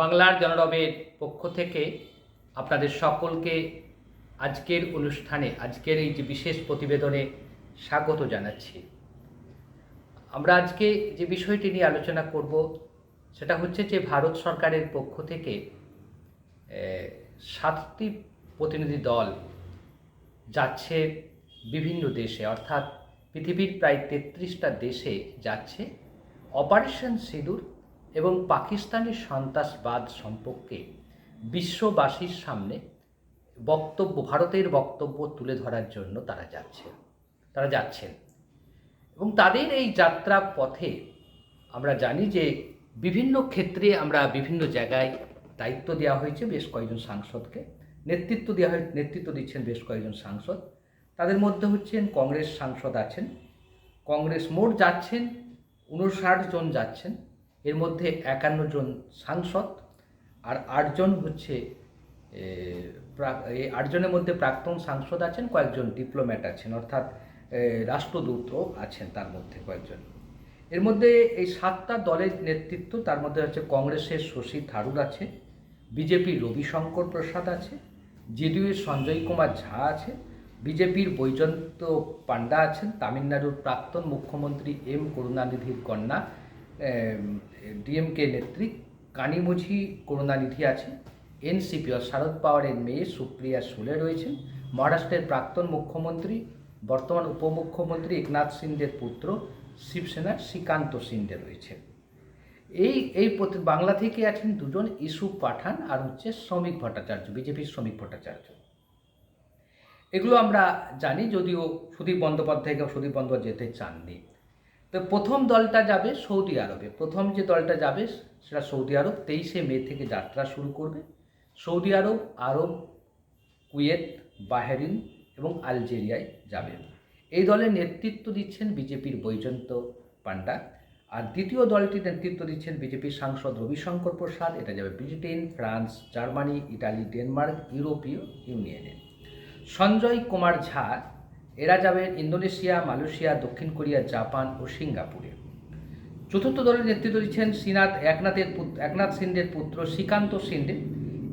বাংলার জনরবের পক্ষ থেকে আপনাদের সকলকে আজকের অনুষ্ঠানে, আজকের এই যে বিশেষ প্রতিবেদনে স্বাগত জানাচ্ছি। আমরা আজকে যে বিষয়টি নিয়ে আলোচনা করব, সেটা হচ্ছে যে ভারত সরকারের পক্ষ থেকে সাতটি প্রতিনিধি দল যাচ্ছে বিভিন্ন দেশে, অর্থাৎ পৃথিবীর প্রায় তেত্রিশটা দেশে যাচ্ছে। অপারেশন সিঁদুর এবং পাকিস্তানি সন্ত্রাসবাদ সম্পর্কে বিশ্ববাসীর সামনে বক্তব্য, ভারতের বক্তব্য তুলে ধরার জন্য তারা যাচ্ছে, তারা যাচ্ছেন। এবং তাদের এই যাত্রা পথে আমরা জানি যে বিভিন্ন ক্ষেত্রে আমরা বিভিন্ন জায়গায় দায়িত্ব দেওয়া হয়েছে বেশ কয়েকজন সাংসদকে, নেতৃত্ব দেওয়া হয়, নেতৃত্ব দিচ্ছেন বেশ কয়েকজন সাংসদ। তাদের মধ্যে হচ্ছেন কংগ্রেস সাংসদ আছেন, কংগ্রেস মোট যাচ্ছেন, উনষাট জন যাচ্ছেন। এর মধ্যে একান্ন জন সাংসদ আর আটজন হচ্ছে এই আটজনের মধ্যে প্রাক্তন সাংসদ আছেন কয়েকজন ডিপ্লোম্যাট আছেন অর্থাৎ এ, রাষ্ট্রদূতও আছেন তার মধ্যে কয়েকজন। এর মধ্যে এই সাতটা দলের নেতৃত্ব তার মধ্যে হচ্ছে কংগ্রেসের শশী থারুর আছে বিজেপির রবিশঙ্কর প্রসাদ আছে জেডিইউর সঞ্জয় কুমার ঝা আছে বিজেপির বৈজয়ন্ত পান্ডা আছেন তামিলনাড়ুর প্রাক্তন মুখ্যমন্ত্রী এম করুণানিধির কন্যা ডিএমকে নেত্রী কানিমুঝি করুণানিধি আছে এনসিপি ও শারদ পাওয়ারের মেয়ে সুপ্রিয়া সুলে রয়েছেন। মহারাষ্ট্রের প্রাক্তন মুখ্যমন্ত্রী, বর্তমান উপমুখ্যমন্ত্রী একনাথ সিন্ডের পুত্র, শিবসেনার শ্রীকান্ত সিন্ডে রয়েছে এই এই বাংলা থেকে আছেন দুজন ইসু পাঠান আর হচ্ছে শ্রমিক ভট্টাচার্য, বিজেপির শ্রমিক ভট্টাচার্য। এগুলো আমরা জানি, যদিও সুদীপ বন্দ্যোপাধ্যায়কে সুদীপ বন্দ্যোপাধ্যায় যেতে চাননি। তো প্রথম দলটা যাবে সৌদি আরবে। প্রথম যে দলটা যাবে সেটা সৌদি আরব। তেইশে মে থেকে যাত্রা শুরু করবে। Saudi Arab Arab, Kuwait, Bahrain এবং আলজেরিয়ায় যাবেন এই দলের নেতৃত্ব দিচ্ছেন বিজেপির বৈজয়ন্ত পান্ডা আর দ্বিতীয় দলটির নেতৃত্ব দিচ্ছেন বিজেপির সাংসদ রবিশঙ্কর প্রসাদ। এটা যাবে Britain, France, Germany, Italy, Denmark, ইউরোপীয় ইউনিয়নে। সঞ্জয় কুমার ঝা এরা যাবেন ইন্দোনেশিয়া, মালয়েশিয়া, দক্ষিণ কোরিয়া, জাপান ও সিঙ্গাপুরে। চতুর্থ দলের নেতৃত্ব দিচ্ছেন শ্রীনাথ একনাথের একনাথ সিন্ডের পুত্র শ্রীকান্ত সিন্ডে।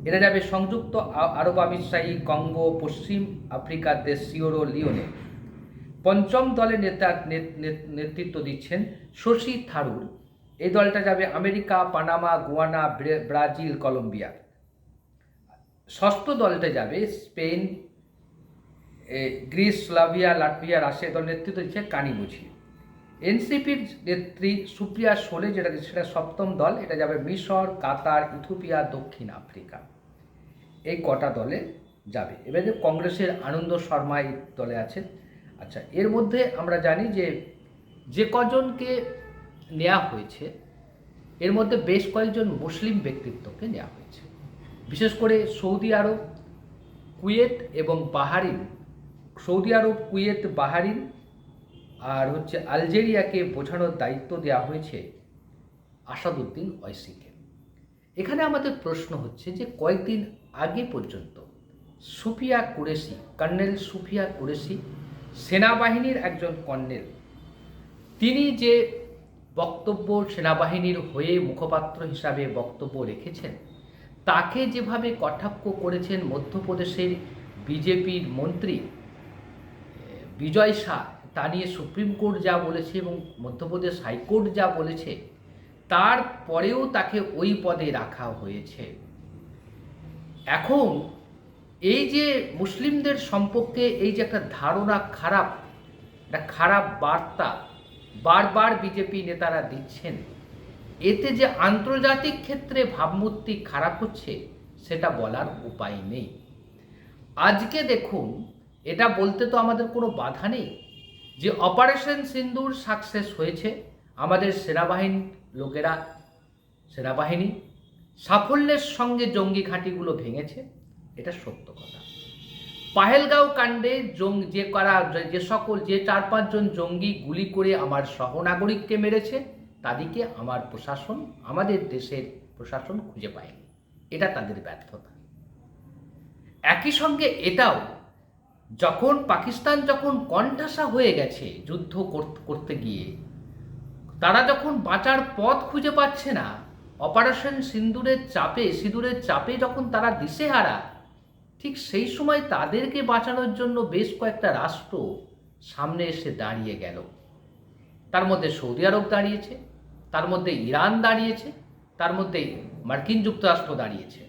এরা যাবে সংযুক্ত আরব আমিরশাহী, কঙ্গো, পশ্চিম আফ্রিকার দেশ, সিওরো, লিওনে। পঞ্চম দলের নেতা নেতৃত্ব দিচ্ছেন শশী থারুর। এই দলটা যাবে America, Panama, Guyana Brazil, Colombia. ষষ্ঠ দলটা যাবে স্পেন গ্রিস, স্লাভিয়া, লাটভিয়া, রাশিয়া দল নেতৃত্ব দিচ্ছে কানিমুঝি এনসিপির নেত্রী সুপ্রিয়া সোলে যেটা সেটা সপ্তম দল, এটা যাবে মিশর, কাতার, ইথিওপিয়া, দক্ষিণ আফ্রিকা। এই কটা দলে যাবে। এবারে কংগ্রেসের আনন্দ শর্মা এই দলে আছেন। আচ্ছা এর মধ্যে আমরা জানি যে যে কজনকে নেওয়া হয়েছে, এর মধ্যে বেশ কয়েকজন মুসলিম ব্যক্তিত্বকে নেওয়া হয়েছে। বিশেষ করে সৌদি আরব, কুয়েত এবং Bahrain Saudi Arab, Kuwait, Bahrain আর হচ্ছে আলজেরিয়াকে বোঝানোর দায়িত্ব দেওয়া হয়েছে আসাদুদ্দিন ঐসিকে এখানে আমাদের প্রশ্ন হচ্ছে যে কয়েকদিন আগে পর্যন্ত সুফিয়া কুরেশি, কর্নেল সুফিয়া কুরেশি সেনাবাহিনীর একজন কর্নেল, তিনি যে বক্তব্য সেনাবাহিনীর হয়ে মুখপাত্র হিসাবে বক্তব্য রেখেছেন, তাকে যেভাবে কটাক্ষ করেছেন মধ্যপ্রদেশের বিজেপির মন্ত্রী বিজয় শাহ, তা নিয়ে সুপ্রিম কোর্ট যা বলেছে এবং মধ্যপ্রদেশ হাইকোর্ট যা বলেছে তারপরেও তাকে ওই পদে রাখা হয়েছে। এখন এই যে মুসলিমদের সম্পর্কে এই যে একটা ধারণা খারাপ, একটা খারাপ বার্তা বারবার বিজেপি নেতারা দিচ্ছেন, এতে যে আন্তর্জাতিক ক্ষেত্রে ভাবমূর্তি খারাপ হচ্ছে, সেটা বলার উপায় নেই। আজকে দেখুন এটা বলতে তো আমাদের কোনো বাধা নেই যে অপারেশন সিন্দুর সাকসেস হয়েছে। আমাদের সেনাবাহিনীর লোকেরা, সেনাবাহিনী সাফল্যের সঙ্গে জঙ্গি ঘাঁটিগুলো ভেঙেছে, এটা সত্য কথা। পাহেলগাঁও কাণ্ডে জং, যে করা, যে সকল, যে চার পাঁচজন জঙ্গি গুলি করে আমার সহনাগরিককে মেরেছে, তাদেরকে আমার প্রশাসন, আমাদের দেশের প্রশাসন খুঁজে পায়নি। এটা তাদের ব্যর্থতা। একই সঙ্গে এটাও যখন পাকিস্তান যখন কণ্ঠাসা হয়ে গেছে যুদ্ধ কর- করতে গিয়ে, তারা যখন বাঁচার পথ খুঁজে পাচ্ছে না, অপারেশন সিন্দুরের চাপে, সিঁদুরের চাপে যখন তারা দিশেহারা, ঠিক সেই সময় তাদেরকে বাঁচানোর জন্য বেশ কয়েকটা রাষ্ট্র সামনে এসে দাঁড়িয়ে গেল। তার মধ্যে সৌদি আরব দাঁড়িয়েছে, তার মধ্যে ইরান দাঁড়িয়েছে, তার মধ্যে মার্কিন যুক্তরাষ্ট্র দাঁড়িয়েছে।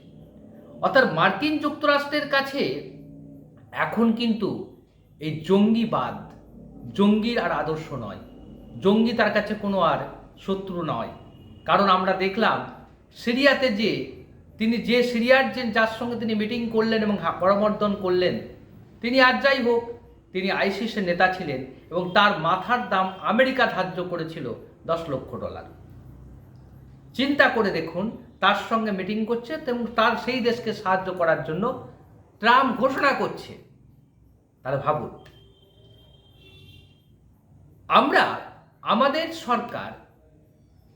অর্থাৎ মার্কিন যুক্তরাষ্ট্রের কাছে এখন কিন্তু এই জঙ্গিবাদ, জঙ্গির আর আদর্শ নয়। জঙ্গি তার কাছে কোনো আর শত্রু নয়। কারণ আমরা দেখলাম সিরিয়াতে যে তিনি যে সিরিয়ার যে যার সঙ্গে তিনি মিটিং করলেন এবং করমর্দন করলেন, তিনি আর যাই হোক, তিনি আইসিসের নেতা ছিলেন এবং তার মাথার দাম আমেরিকা ধার্য করেছিল দশ লক্ষ ডলার। চিন্তা করে দেখুন, তার সঙ্গে মিটিং করছে এবং তার সেই দেশকে সাহায্য করার জন্য ট্রাম্প ঘোষণা করছে। তাহলে ভাবুন। আমরা, আমাদের সরকার,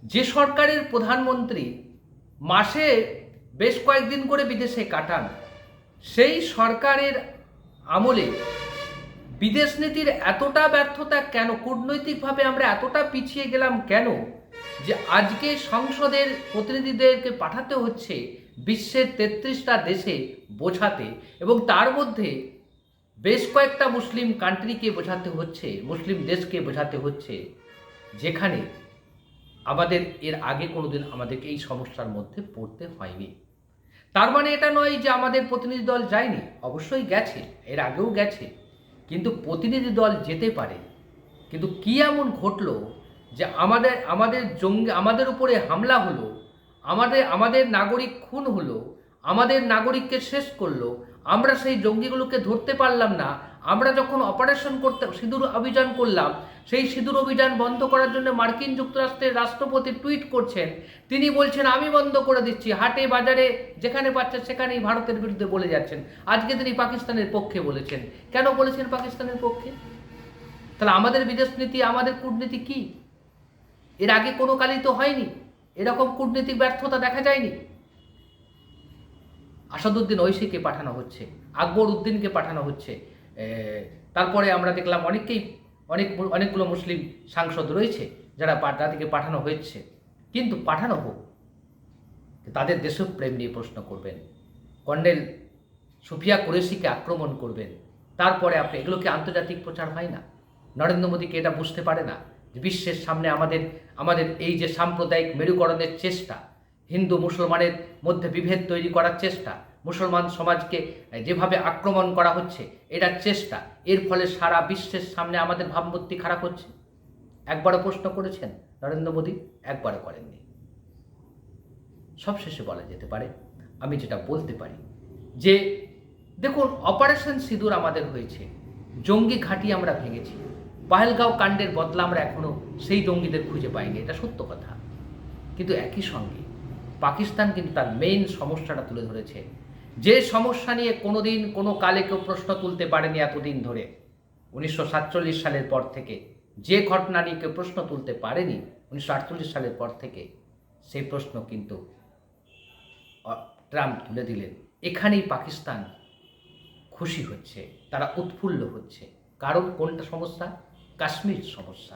যে সরকারের প্রধানমন্ত্রী মাসে বেশ কয়েকদিন করে বিদেশে কাটান, সেই সরকারের আমলে বিদেশ নীতির এতটা ব্যর্থতা কেন, কূটনৈতিকভাবে আমরা এতটা পিছিয়ে গেলাম কেন, যে আজকে সংসদের প্রতিনিধিদেরকে পাঠাতে হচ্ছে বিশ্বের তেত্রিশটা দেশে বোঝাতে এবং তার মধ্যে বেশ কয়েকটা মুসলিম কান্ট্রিকে বোঝাতে হচ্ছে, মুসলিম দেশকে বোঝাতে হচ্ছে, যেখানে আমাদের এর আগে কোনোদিন আমাদেরকে এই সমস্যার মধ্যে পড়তে হয়নি। তার মানে এটা নয় যে আমাদের প্রতিনিধি দল যায়নি, অবশ্যই গেছে, এর আগেও গেছে, কিন্তু প্রতিনিধি দল যেতে পারে। কিন্তু কি এমন ঘটলো যে আমাদের আমাদের জঙ্গি, আমাদের উপরে হামলা হলো আমাদের আমাদের নাগরিক খুন হলো, আমাদের নাগরিককে শেষ করল, আমরা সেই জঙ্গিগুলোকে ধরতে পারলাম না, আমরা যখন অপারেশন করতে, সিঁদুর অভিযান করলাম, সেই সিঁদুর অভিযান বন্ধ করার জন্য মার্কিন যুক্তরাষ্ট্রের রাষ্ট্রপতি টুইট করছেন, তিনি বলছেন, আমি বন্ধ করে দিচ্ছি, হাটে, বাজারে, যেখানে পাচ্ছেন সেখানেই ভারতের বিরুদ্ধে বলে যাচ্ছেন। আজকে তিনি পাকিস্তানের পক্ষে বলেছেন। কেন বলেছেন পাকিস্তানের পক্ষে? তাহলে আমাদের বিদেশ নীতি, আমাদের কূটনীতি কি? এর আগে কোনো কালই তো হয়নি। এরকম কূটনীতিক ব্যর্থতা দেখা যায়নি? আসাদুদ্দিন ঐশীকে পাঠানো হচ্ছে আকবর উদ্দিনকে পাঠানো হচ্ছে তারপরে আমরা দেখলাম অনেককেই, অনেক অনেকগুলো মুসলিম সাংসদ রয়েছে যারা যাদেরকে পাঠানো হয়েছে। কিন্তু পাঠানো হোক, তাদের দেশপ্রেম নিয়ে প্রশ্ন করবেন, কর্নেল সুফিয়া কুরেশিকে আক্রমণ করবেন, তারপরে আপনি এগুলোকে আন্তর্জাতিক প্রচার হয় না? নরেন্দ্র মোদীকে এটা বুঝতে পারে না? বিশ্বের সামনে আমাদের আমাদের এই যে সাম্প্রদায়িক মেরুকরণের চেষ্টা, হিন্দু মুসলমানের মধ্যে বিভেদ তৈরি করার চেষ্টা, মুসলমান সমাজকে যেভাবে আক্রমণ করা হচ্ছে, এটার চেষ্টা, এর ফলে সারা বিশ্বের সামনে আমাদের ভাবমূর্তি খারাপ হচ্ছে। একবারও প্রশ্ন করেছেন নরেন্দ্র মোদী, একবারও করেননি। সবশেষে বলা যেতে পারে, আমি যেটা বলতে পারি যে, দেখুন, অপারেশন সিঁদুর আমাদের হয়েছে, জঙ্গি ঘাঁটি আমরা ভেঙেছি। পাহেলগাঁও কাণ্ডের বদলা আমরা এখনও সেই জঙ্গিদের খুঁজে পাইনি, এটা সত্য কথা। কিন্তু একই সঙ্গে পাকিস্তান কিন্তু তার মেইন সমস্যাটা তুলে ধরেছে। যে সমস্যা নিয়ে কোনোদিন কোনো কালে কেউ প্রশ্ন তুলতে পারেনি এতদিন ধরে। উনিশশো সাতচল্লিশ সালের পর থেকে যে ঘটনা নিয়ে কেউ প্রশ্ন তুলতে পারেনি, উনিশশো আটচল্লিশ সালের পর থেকে সেই প্রশ্ন কিন্তু ট্রাম্প তুলে দিলেন। এখানেই পাকিস্তান খুশি হচ্ছে, তারা উৎফুল্ল হচ্ছে। কারণ কোনটা সমস্যা? কাশ্মীর সমস্যা।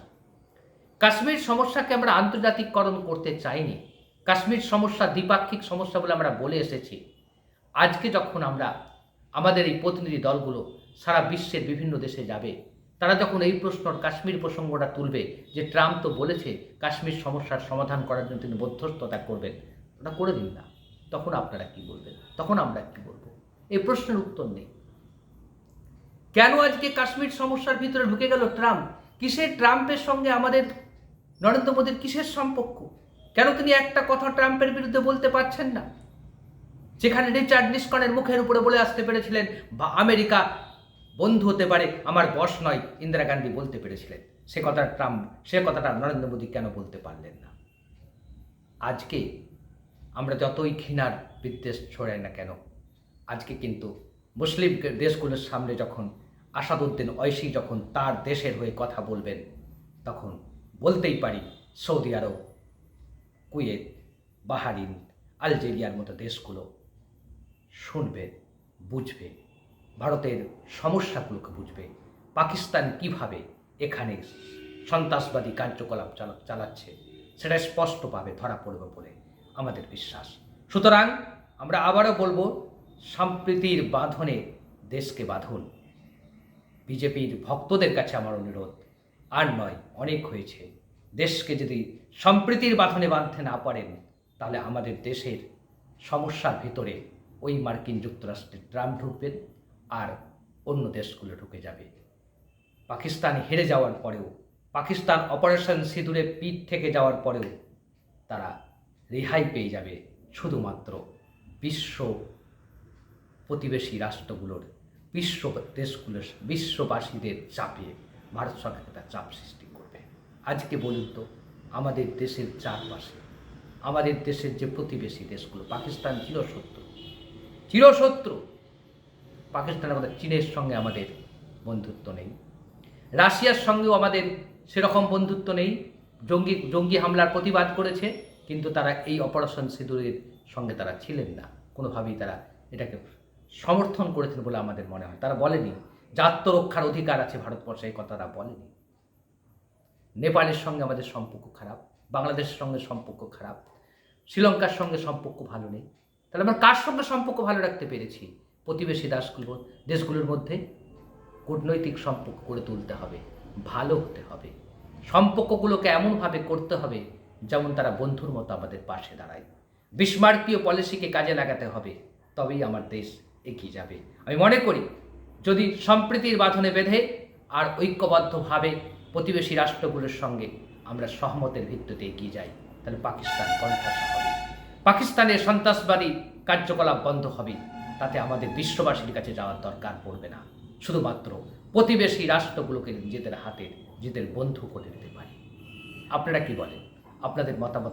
কাশ্মীর সমস্যাকে আমরা আন্তর্জাতিককরণ করতে চাইনি। কাশ্মীর সমস্যা দ্বিপাক্ষিক সমস্যা বলে আমরা বলে এসেছি। আজকে যখন আমরা আমাদের এই প্রতিনিধি দলগুলো সারা বিশ্বের বিভিন্ন দেশে যাবে, তারা যখন এই প্রশ্ন কাশ্মীর প্রসঙ্গটা তুলবে যে ট্রাম্প তো বলেছে কাশ্মীর সমস্যার সমাধান করার জন্য তিনি মধ্যস্থতা করবেন, ওটা করে দিন না। তখন আপনারা কি বলবেন? তখন আমরা কি বলব? এই প্রশ্নের উত্তর নেই। কেন আজকে কাশ্মীর সমস্যার ভিতরে ঢুকে গেল ট্রাম্প? কিসের ট্রাম্পের সঙ্গে আমাদের নরেন্দ্র মোদীর কিসের সম্পর্ক? কেন তিনি একটা কথা ট্রাম্পের বিরুদ্ধে বলতে পারছেন না? যেখানে রিচার্ড নিস্কনের মুখের উপরে বলে আসতে পেরেছিলেন, বা আমেরিকা বন্ধু হতে পারে, আমার বস নয় ইন্দিরা গান্ধী বলতে পেরেছিলেন। সে কথা ট্রাম্প, সে কথাটা নরেন্দ্র মোদী কেন বলতে পারলেন না? আজকে আমরা যতই ঘৃণার বিদ্বেষ ছড়াই না কেন, আজকে কিন্তু মুসলিম দেশগুলোর সামনে যখন আসাদুদ্দিন ঐশী যখন তার দেশের হয়ে কথা বলবেন, তখন বলতেই পারি সৌদি আরব, কুয়েত, বাহারিন, আলজেরিয়ার মতো দেশগুলো শুনবে, বুঝবে, ভারতের সমস্যাগুলোকে বুঝবে, পাকিস্তান কীভাবে এখানে সন্ত্রাসবাদী কার্যকলাপ চালা- চালাচ্ছে, সেটা স্পষ্টভাবে ধরা পড়বে বলে আমাদের বিশ্বাস। সুতরাং আমরা আবারও বলব, সম্প্রীতির বাঁধনে দেশকে বাঁধুন। বিজেপির ভক্তদের কাছে আমার অনুরোধ, আর নয়, অনেক হয়েছে। দেশকে যদি সম্প্রীতির বাঁধনে বাঁধতে না পারেন, তাহলে আমাদের দেশের সমস্যার ভিতরে ওই মার্কিন যুক্তরাষ্ট্রের ট্রাম্প ঢুকবেন আর অন্য দেশগুলো ঢুকে যাবে। পাকিস্তান হেরে যাওয়ার পরেও, পাকিস্তান অপারেশন সিঁদুরে পিঠ থেকে যাওয়ার পরেও তারা রেহাই পেয়ে যাবে শুধুমাত্র বিশ্ব প্রতিবেশী রাষ্ট্রগুলোর বিশ্ব দেশগুলোর বিশ্ববাসীদের চাপে ভারত সরকার একটা চাপ সৃষ্টি করবে। আজকে বলুন তো, আমাদের দেশের চারপাশে, আমাদের দেশের যে প্রতিবেশী দেশগুলো, পাকিস্তান চিরশত্রু। চিরশত্রু। পাকিস্তানের আমাদের, চীনের সঙ্গে আমাদের বন্ধুত্ব নেই। রাশিয়ার সঙ্গেও আমাদের সেরকম বন্ধুত্ব নেই। জঙ্গি জঙ্গি হামলার প্রতিবাদ করেছে, কিন্তু তারা এই অপারেশন সিঁদুরের সঙ্গে তারা ছিলেন না। কোনোভাবেই তারা এটাকে সমর্থন করেছেন বলে আমাদের মনে হয়। তারা বলেনি যে আত্মরক্ষার অধিকার আছে ভারতবর্ষে, এই কথা তারা বলেনি। নেপালের সঙ্গে আমাদের সম্পর্ক খারাপ, বাংলাদেশের সঙ্গে সম্পর্ক খারাপ, শ্রীলঙ্কার সঙ্গে সম্পর্ক ভালো নেই। তাহলে আমরা কার সঙ্গে সম্পর্ক ভালো রাখতে পেরেছি? প্রতিবেশী দাসগুলো, দেশগুলোর মধ্যে কূটনৈতিক সম্পর্ক গড়ে তুলতে হবে, ভালো হতে হবে। সম্পর্কগুলোকে এমনভাবে করতে হবে যেমন তারা বন্ধুর মতো আমাদের পাশে দাঁড়ায়। বিস্মার্কীয় পলিসিকে কাজে লাগাতে হবে, তবেই আমার দেশ এগিয়ে যাবে। আমি মনে করি, যদি সম্প্রীতির বাঁধনে বেঁধে আর ঐক্যবদ্ধভাবে প্রতিবেশী রাষ্ট্রগুলোর সঙ্গে আমরা সহমতের ভিত্তিতে এগিয়ে যাই, তাহলে পাকিস্তান কণ্ঠাসা হবে। পাকিস্তানের সন্ত্রাসবাদী কার্যকলাপ বন্ধ হবে, তাতে আমাদের বিশ্ববাসীর কাছে যাওয়ার দরকার পড়বে না। শুধুমাত্র প্রতিবেশী রাষ্ট্রগুলোকে নিজেদের হাতে, নিজেদের বন্ধু করে নিতে পারি। আপনারা কি বলেন? আপনাদের মতামত